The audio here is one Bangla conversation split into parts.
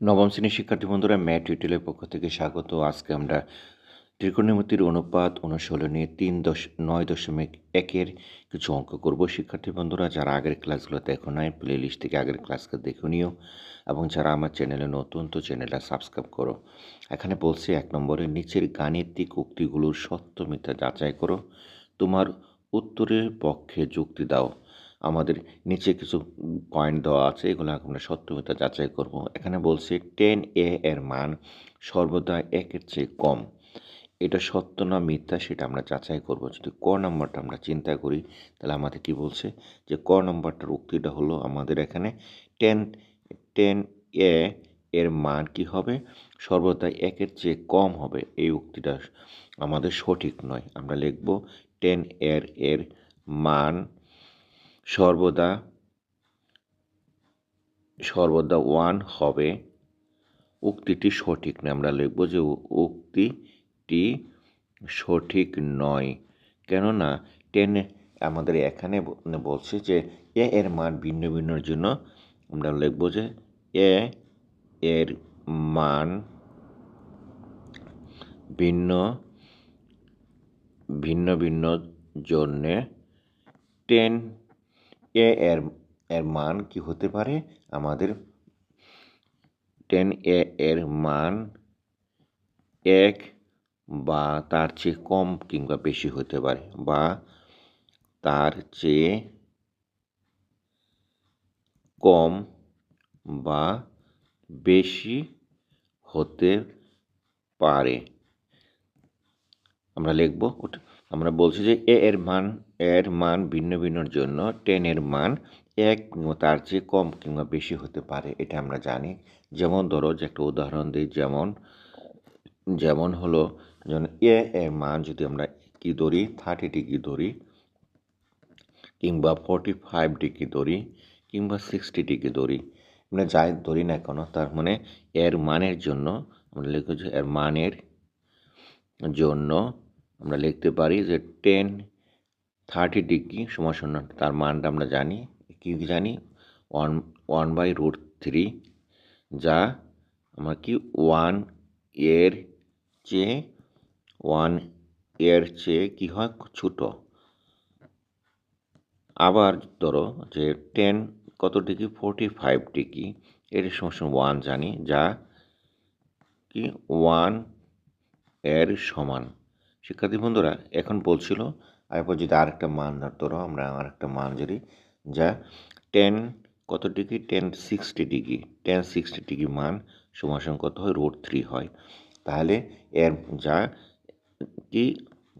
নবম শ্রেণির শিক্ষার্থী বন্ধুরা, ম্যাট টিউটোরিয়ালের পক্ষ থেকে স্বাগত। আজকে আমরা ত্রিকোণমিতির অনুপাত অনুশীলনী তিন দশ, নয় দশমিক একের কিছু অঙ্ক করব। শিক্ষার্থী বন্ধুরা, যারা আগের ক্লাসগুলো দেখো নাই প্লে লিস্ট থেকে আগের ক্লাসকে দেখে নিও। এবং যারা আমার চ্যানেলে নতুন, তো চ্যানেলটা সাবস্ক্রাইব করো। এখানে বলছে এক নম্বরে, নিচের গাণিতিক উক্তিগুলোর সত্য মিথ্যা যাচাই করো। তোমার উত্তরের পক্ষে যুক্তি দাও। আমাদের নিচে কিছু পয়েন্ট দেওয়া আছে, এগুলো আমরা সত্যমিতা যাচাই করব। এখানে বলছে টেন এ এর মান সর্বদা একের চেয়ে কম। এটা সত্য না মিথ্যা সেটা আমরা যাচাই করব। যদি ক নম্বরটা আমরা চিন্তা করি, তাহলে আমাদের কি বলছে? যে ক নম্বরটার উক্তিটা হলো আমাদের এখানে টেন টেন এ এর মান কি হবে? সর্বদা একের চেয়ে কম হবে। এই উক্তিটা আমাদের সঠিক নয়। আমরা লিখব টেন এর এর মান সর্বদা সর্বদা ওয়ান হবে। উক্তিটি সঠিক নয়। আমরা লিখব যে উক্তিটি সঠিক নয়। কেননা টেন আমাদের এখানে বলছে যে এ এর মান ভিন্ন ভিন্নর জন্য আমরা লিখব যে এ এর মান ভিন্ন ভিন্ন ভিন্ন জন্যে টেন এ এর এর মান কি হতে পারে? আমাদের টেন এ এর মান এক বা তার চেয়ে কম কিংবা বেশি হতে পারে বা তার চেয়ে কম বা বেশি হতে পারে। আমরা লিখব আমরা বলছি যে এ এর মান এর মান ভিন্ন ভিন্নর জন্য টেন এর মান এক তার চেয়ে কম কিংবা বেশি হতে পারে, এটা আমরা জানি। যেমন ধরো যে একটা উদাহরণ দিই, যেমন যেমন হলো যেমন এ এর মান যদি আমরা কি ধরি থার্টি ডিগ্রি ধরি, কিংবা ফর্টি ফাইভ ডিগ্রি ধরি, কিংবা সিক্সটি ডিগ্রি ধরি, আমরা যাই ধরি না কেন, তার মানে এর মানের জন্য আমরা লিখেছি, এর মানের জন্য আমরা লিখতে পারি যে টেন থার্টি ডিগ্রি সমান তার মানটা আমরা জানি, কি জানি? One one by root three যা আমরা কি? ওয়ানের চেয়ে ওয়ানের চেয়ে কী হয়? ছোটো। আবার ধরো যে টেন কত ডিগ্রি ফোরটি ফাইভ ডিগ্রি এর সমস্যা ওয়ান জানি, যা কি? ওয়ানের সমান। শিক্ষার্থী বন্ধুরা, এখন বলছিল এরপর যদি আরেকটা মান ধরো আমরা আরেকটা মান যদি যা টেন কত degree? Tan sixty degree. Tan sixty degree মান সমান কত হয়? রোড থ্রি হয়। তাহলে এর যা কি?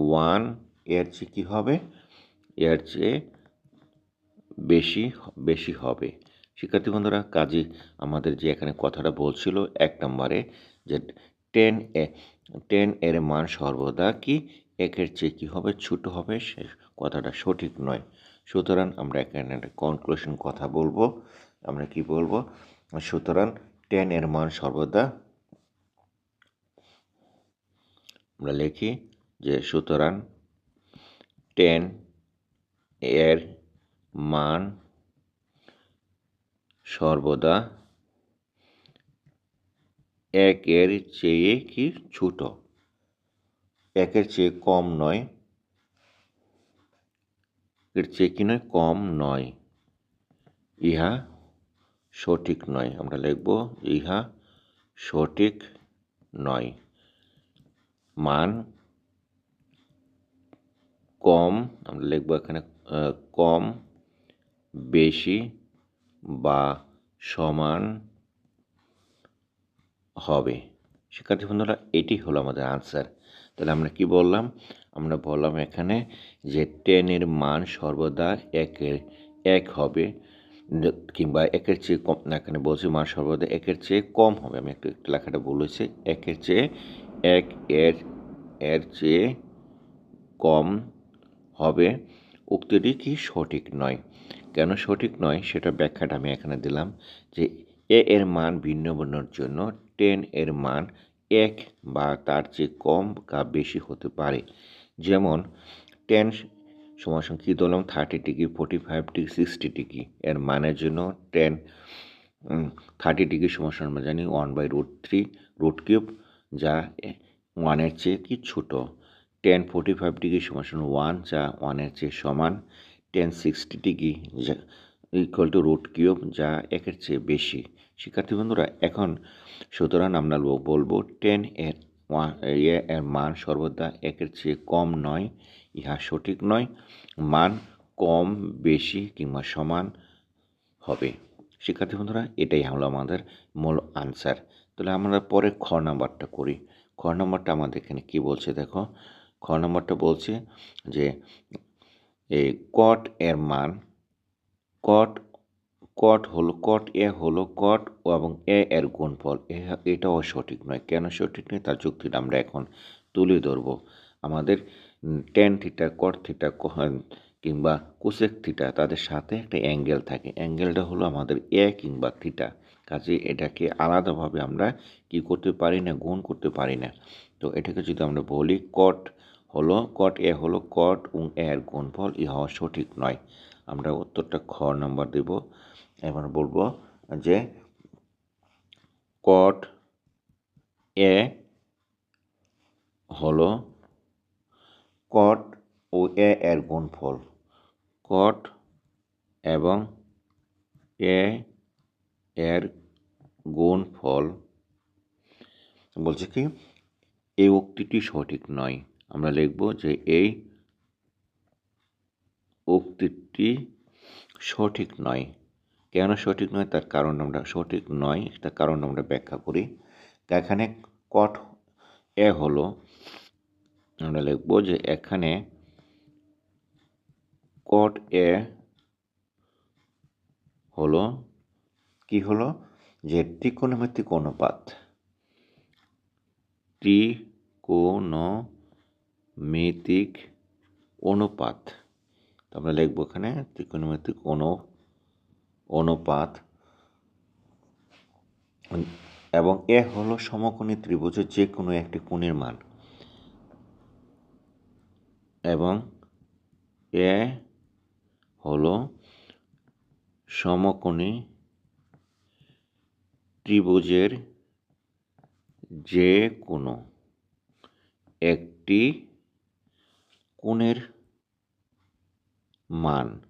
ওয়ানের চেয়ে কী হবে? এর চেয়ে বেশি বেশি হবে। শিক্ষার্থী বন্ধুরা, কাজে আমাদের যে এখানে কথাটা বলছিল এক নম্বরে যে টেন এ টেন এর মান সর্বদা কি? একের চেয়ে কী হবে, ছোটো হবে, সে কথাটা সঠিক নয়। সুতরাং আমরা এখানে একটা কনক্লুশন কথা বলব। আমরা কি বলব? সুতরাং টেন এর মান সর্বদা আমরা লিখি যে সুতরাং টেন এর মান সর্বদা একের চেয়ে কি ছোট? একের চেয়ে কম নয়। এর চেয়ে কি নয়? কম নয়। ইহা সঠিক নয়। আমরা লিখব, ইহা সঠিক নয়। মান কম, আমরা লিখব এখানে কম, বেশি বা সমান হবে। শিক্ষার্থী বন্ধুরা, এটি হলো আমাদের আনসার তাহলে আমরা কি বললাম? আমরা বললাম এখানে যে টেনের মান সর্বদা একের এক হবে। কিংবা একের চেয়ে কম এখানে বলছি মান সর্বদা একের চেয়ে কম হবে। আমি একটু একটু লেখাটা বলেছি একের চেয়ে এক এর এর চেয়ে কম হবে। উক্তিটি কি সঠিক নয়। কেন সঠিক নয়? সেটা ব্যাখ্যাটা আমি এখানে দিলাম যে এ এর মান ভিন্ন ভিন্নর জন্য টেন এর মান এক বা তার চেয়ে কম বা বেশি হতে পারে। যেমন টেন কী ধরলাম thirty degree forty five degree sixty degree. এর মানের জন্য টেন থার্টি ডিগ্রি সমস্যা আমরা জানি one by root three root cube যা ওয়ানের চেয়ে কি ছোটো? টেন ফোর্টি ফাইভ ডিগ্রি সমান ওয়ান যা ওয়ানের চেয়ে সমান। টেন সিক্সটি ডিগ্রি, যা ইকুয়াল টু রুট কিউব যা একের চেয়ে বেশি। শিক্ষার্থী বন্ধুরা, এখন সুতরাং আমরা বলব টেন এর ওয়ানের মান সর্বদা একের চেয়ে কম নয়, ইহা সঠিক নয়, মান কম, বেশি কিংবা সমান হবে। শিক্ষার্থী বন্ধুরা, এটাই হলো আমাদের মূল আনসার তাহলে আমরা পরে খ নাম্বারটা করি। খ নাম্বারটা আমাদের এখানে কী বলছে দেখো? খ নাম্বারটা বলছে যে, এই কট এর মান কট কট হলো কট, এ হলো কট এবং এ এর গুণফল। এটাও সঠিক নয়। কেন সঠিক নয়? তার যুক্তিটা আমরা এখন তুলে ধরবো। আমাদের টেন থিটা কট থিটা কিংবা কোসেক থিটা তাদের সাথে একটা অ্যাঙ্গেল থাকে। অ্যাঙ্গেলটা হলো আমাদের এ কিংবা থিটা কাজে এটাকে আলাদাভাবে আমরা কি করতে পারি না, গুণ করতে পারি না। তো এটাকে যদি আমরা বলি কট হলো কট এ হলো কট এবং এর গুণফল ই হওয়া সঠিক নয়। আমরা উত্তরটা খ নম্বর দেব। এবার বলব যে কট এ হলো কট ও এ এর গুণফল। কট এবং এ এর গুণফল বলছে কি? এই উক্তিটি সঠিক নয়। আমরা লিখব যে এই উক্তিটি সঠিক নয়। কেন সঠিক নয়, তার কারণ আমরা, সঠিক নয়, তার কারণ আমরা ব্যাখ্যা করি। এখানে কট এ হলো, আমরা লিখব যে এখানে কট এ হলো, কি হলো? যে ত্রিকোণমিতিক অনুপাত ত্রিকোণমিতিক অনুপাত। আমরা লিখব এখানে ত্রিকোণমিতিক অনু অনুপাত। এবং এ হলো সমকোণী ত্রিভুজের যে কোনো একটি কোণের মান। এবং এ হলো সমকোণী ত্রিভুজের যে কোনো একটি কোণের মান।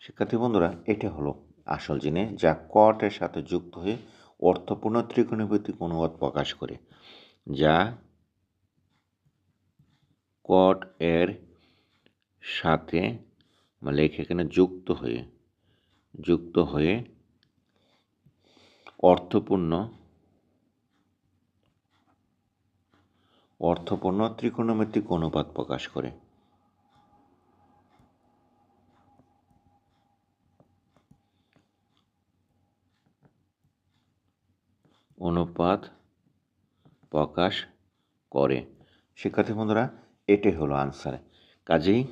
শিক্ষার্থী বন্ধুরা, এটা হলো আসল জিনিস যা কটের সাথে যুক্ত হয়ে অর্থপূর্ণ ত্রিকোণমিতিক অনুবাদ প্রকাশ করে, যা কট এর সাথে লেখে এখানে যুক্ত হয়ে যুক্ত হয়ে অর্থপূর্ণ অর্থপূর্ণ ত্রিকোণমিতিক অনুপাত প্রকাশ করে। অনুপাত প্রকাশ করে। শিক্ষার্থী বন্ধুরা, এটাই হলো আনসার কাজেই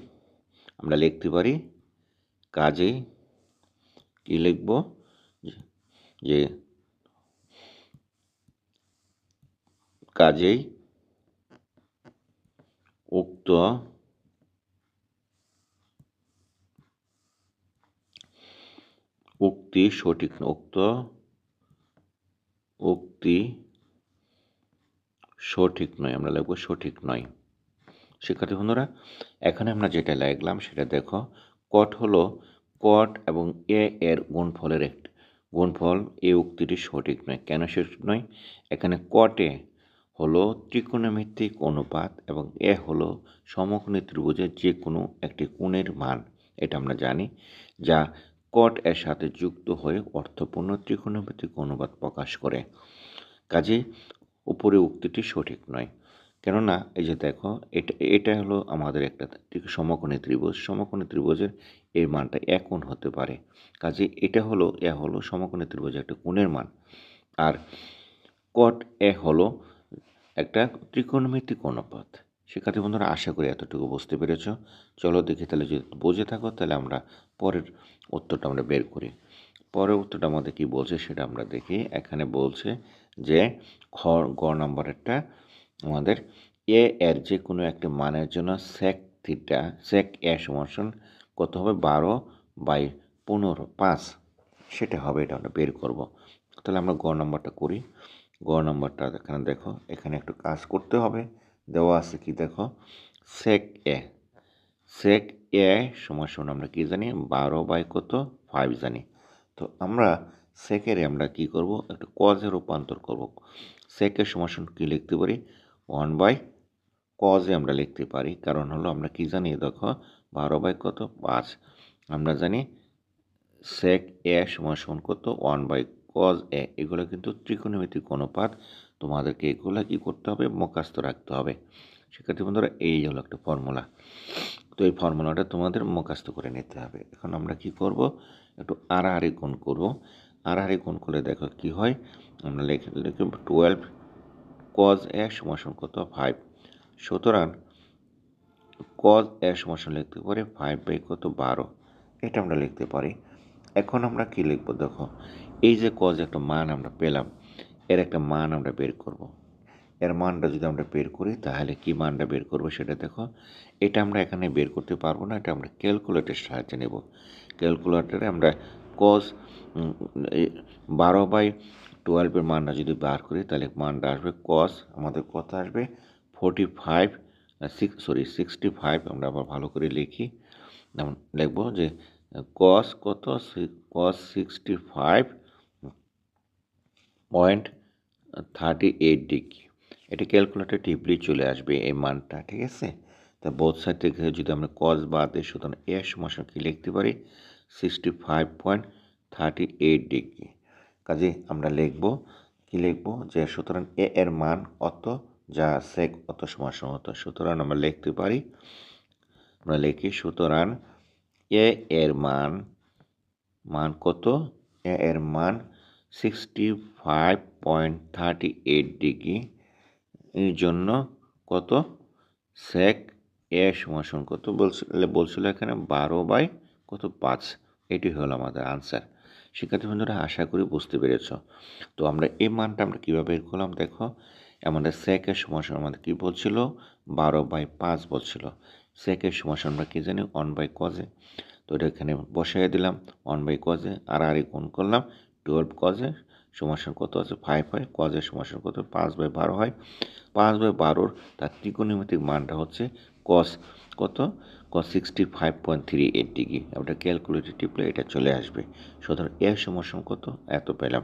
আমরা লিখতে পারি, কাজেই কি লিখব? যে কাজেই উক্ত উক্তি সঠিক, উক্ত উক্তি সঠিক নয়, আমরা লিখব সঠিক নয়। শিক্ষার্থী বন্ধুরা, এখানে আমরা যেটা লিখলাম সেটা দেখো কট হলো কট এবং এ এর গুণফলের একটি, গুণফল এই উক্তিটি সঠিক নয়, কেন সঠিক নয়? এখানে কটে হলো ত্রিকোণমিত্তিক অনুপাত এবং এ হলো সমকোণী ত্রিভুজের যে কোনো একটি কোণের মান, এটা আমরা জানি, যা কট এর সাথে যুক্ত হয়ে অর্থপূর্ণ ত্রিকোণমিতিক অনুপাত প্রকাশ করে। কাজে উপরে উক্তিটি সঠিক নয়। কেননা, এই যে দেখো, এটা এটা হলো আমাদের একটা সমকোণী ত্রিভুজ। সমকোণী ত্রিভুজের এই মানটা এক কোণ হতে পারে। কাজে এটা হলো, এ হলো সমকোণী ত্রিভুজের একটা কোণের মান। আর কট এ হলো একটা ত্রিকোণমিতিক অনুপাত। শিক্ষার্থী বন্ধুরা, আশা করি এতটুকু বুঝতে পেরেছ। চলো দেখি তাহলে যদি বুঝে থাকো, তাহলে আমরা পরের উত্তরটা আমরা বের করি। পরের উত্তরটা আমাদের কী বলছে সেটা আমরা দেখি। এখানে বলছে যে, খ, গ নম্বরেরটা আমাদের এ এর যে কোনো একটি মানের জন্য সেক থিটা সেক এ সমান কত হবে? বারো বাই পনেরো, পাঁচ। সেটা হবে, এটা আমরা বের করব। তাহলে আমরা গ নাম্বারটা করি। গ নাম্বারটা এখানে দেখো, এখানে একটু কাজ করতে হবে। দেওয়া আছে কি দেখো? সেক এ সেক এ সমান সমান আমরা কি জানি? বারো বাই কত? ফাইভ জানি। তো আমরা সেকের আমরা কি করব? একটু কজে রূপান্তর করব। সেকের সমান কি লিখতে পারি? ওয়ান বাই কজে আমরা লিখতে পারি। কারণ হলো আমরা কি জানি দেখো? বারো বাই কত? পাঁচ। আমরা জানি সেক এ সমান কত? ওয়ান বাই কজ এ এগুলো কিন্তু ত্রিকোণমিতিক অনুপাত। তোমাদেরকে এগুলো কি করতে হবে? মুখাস্ত রাখতে হবে। শিক্ষার্থী বন্ধুরা, এই হলো একটা ফর্মুলা তো এই ফর্মুলাটা তোমাদের মুখাস্ত করে নিতে হবে। এখন আমরা কি করব? একটু আড়াআড়ি গুণ করব। আড়াআড়ি গুণ করলে দেখো কি হয়? আমরা লিখে লিখব টুয়েলভ কজ এ সমান কত? ফাইভ সুতরাং কজ এ সমান লিখতে পারি ফাইভ বাই কত? বারো। এটা আমরা লিখতে পারি। এখন আমরা কি লিখব? দেখো, এই যে কজ একটা মান আমরা পেলাম। এর একটা মান আমরা বের করব। এর মানটা যদি আমরা বের করি, তাহলে কি মানটা বের করব সেটা দেখো। এটা আমরা এখানে বের করতে পারব না, এটা আমরা ক্যালকুলেটের সাহায্যে নেব। ক্যালকুলেটারে আমরা কজ বারো বাই টুয়েলভের মানটা যদি বার করি, তাহলে মানটা আসবে কস আমাদের কত আসবে? Forty five six sorry sixty five আমরা আবার ভালো করে লিখি। যেমন লিখব যে কস কত cos sixty five point thirty eight degree এটা ক্যালকুলেটার টিপলি চলে আসবে এই মানটা, ঠিক আছে? তা বোধ সাইড থেকে যদি আমরা কস বাদ দিই, সুতরাং এ সমস্যা কী লিখতে পারি? Sixty five point thirty eight degree কাজে আমরা লিখব, কি লিখব? যে সুতরাং এ এর মান অত, যা সেক অত সমস্যা হতো সুতরাং আমরা লিখতে পারি, আমরা লিখি সুতরাং এ এর মান মান কত? এ এর মান sixty five point thirty eight degree এর জন্য কত? সেক এ সমান কত বলছিল বলছিল এখানে বারো বাই কত? পাঁচ। এটি হলো আমাদের আনসার শিক্ষার্থী বন্ধুরা, আশা করি বুঝতে পেরেছ। তো আমরা এই মানটা আমরা কীভাবে বের করলাম দেখো, আমাদের সেকের সমস্যা আমাদের কী বলছিল? বারো বাই পাঁচ বলছিল। সেকের সমস্যা আমরা কী জানি? ওয়ান বাই কজে তো এটা এখানে বসাই দিলাম ওয়ান বাই কজে আর আর গুণ করলাম টুয়েলভ কজে সমাসান কত আছে? ফাইভ হয়। কজের সমাসান কত? পাঁচ বাই বারো হয়। পাঁচ বাই বারোর তার ত্রিকোণমিতিক মানটা হচ্ছে কস কত? Cos sixty five point three eight degree. আমরা ক্যালকুলেটর টিপলে এটা চলে আসবে। সুতরাং এর সমাসান কত? এত পেলাম।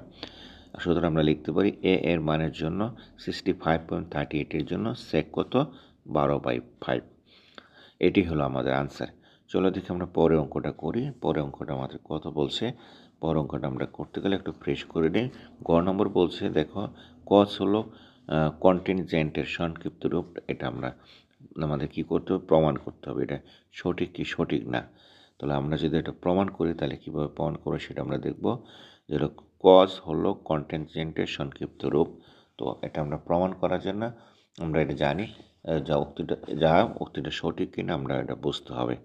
সুতরাং আমরা লিখতে পারি এ এর মানের জন্য সিক্সটি ফাইভ পয়েন্ট থার্টি এইটের জন্য সেক কত? বারো বাই ফাইভ এটি হলো আমাদের আনসার চলো দেখি আমরা পরে অঙ্কটা করি। পরে অঙ্কটা আমাদের কত বলছে? পরের অঙ্কটা আমরা করতে গেলে একটু ফ্রেশ করে নিই। গ নম্বর বলছে, দেখো কস হলো কন্টিনজেন্টের সংক্ষিপ্ত রূপ, এটা আমরা, আমাদের কি করতে হবে? প্রমাণ করতে হবে। এটা সঠিক কি সঠিক না? তাহলে আমরা যদি এটা প্রমাণ করি, তাহলে কীভাবে প্রমাণ করব সেটা আমরা দেখব। যে কজ হলো কন্টেনজেন্টের সংক্ষিপ্ত রূপ, তো এটা আমরা প্রমাণ করার জন্য আমরা এটা জানি যা উক্তিটা যা উক্তিটা সঠিক কিনা আমরা এটা বুঝতে হবে।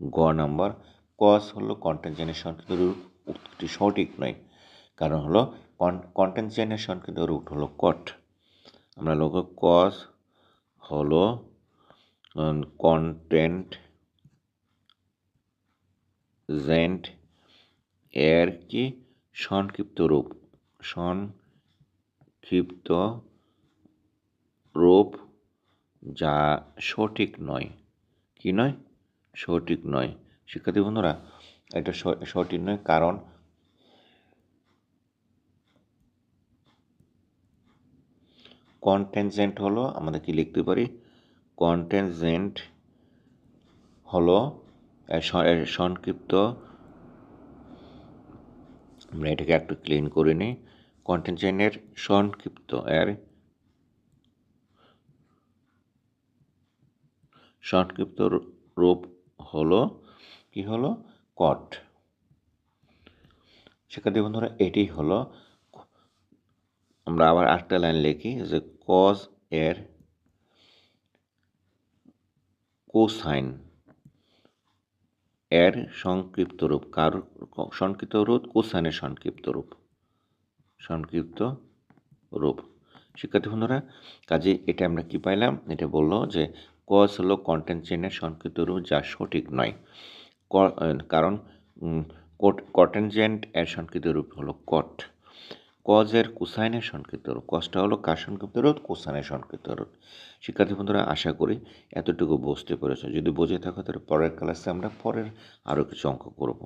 গ নাম্বার কস হলো কন্টেনজেনেশন কিন্তু রুট উক্তিটি সঠিক নয়। কারণ হলো কন্টেনজেনেশন কিন্তু রুট হলো কট আমরা লোক কস হলো কন্টেন্ট জেন্ট এর কি? সংক্ষিপ্ত রূপ। সংক্ষিপ্ত রূপ যা সঠিক নয়। কি নয়? সঠিক নয়। শিক্ষার্থী বন্ধুরা, এটা সঠিক নয়। কারণ কন্টেনজেন্ট হলো, আমাদের কি লিখতে পারি? কন্টেনজেন্ট হলো সংক্ষিপ্ত, আমরা এটাকে একটু ক্লিন করে নিই। কন্টেনজেন্টের সংক্ষিপ্ত, এর সংক্ষিপ্ত রূপ হলো কি হলো? কট শিক্ষার্থী বন্ধুরা এটি হলো আমরা আবার আটটা লাইন লিখি যে কজ এর কোসাইন এর সংক্ষিপ্ত রূপ কার সংক্ষিপ্ত রূপ কোসাইনের সংক্ষিপ্ত রূপ সংক্ষিপ্ত রূপ। শিক্ষার্থী বন্ধুরা, কাজে এটা আমরা কি পাইলাম? এটা বলল যে কজ হলো কন্টেন্ট চেনের সংক্ষিপ্ত রূপ যা সঠিক নয়। কারণ কোট, কটেনজেন্ট এর সংকৃত রূপ হলো কট। কজ কজের কোসাইনের সংক্ষিপ্ত রূপ। কজটা হলো কার সংক্ষিপ্ত রোধ কোসাইনের সংক্ষিপ্ত রোধ শিক্ষার্থী বন্ধুরা, আশা করি এতটুকু বুঝতে পেরেছ। যদি বুঝে থাকো, তাহলে পরের ক্লাসে আমরা পরের আরও কিছু অঙ্ক করব।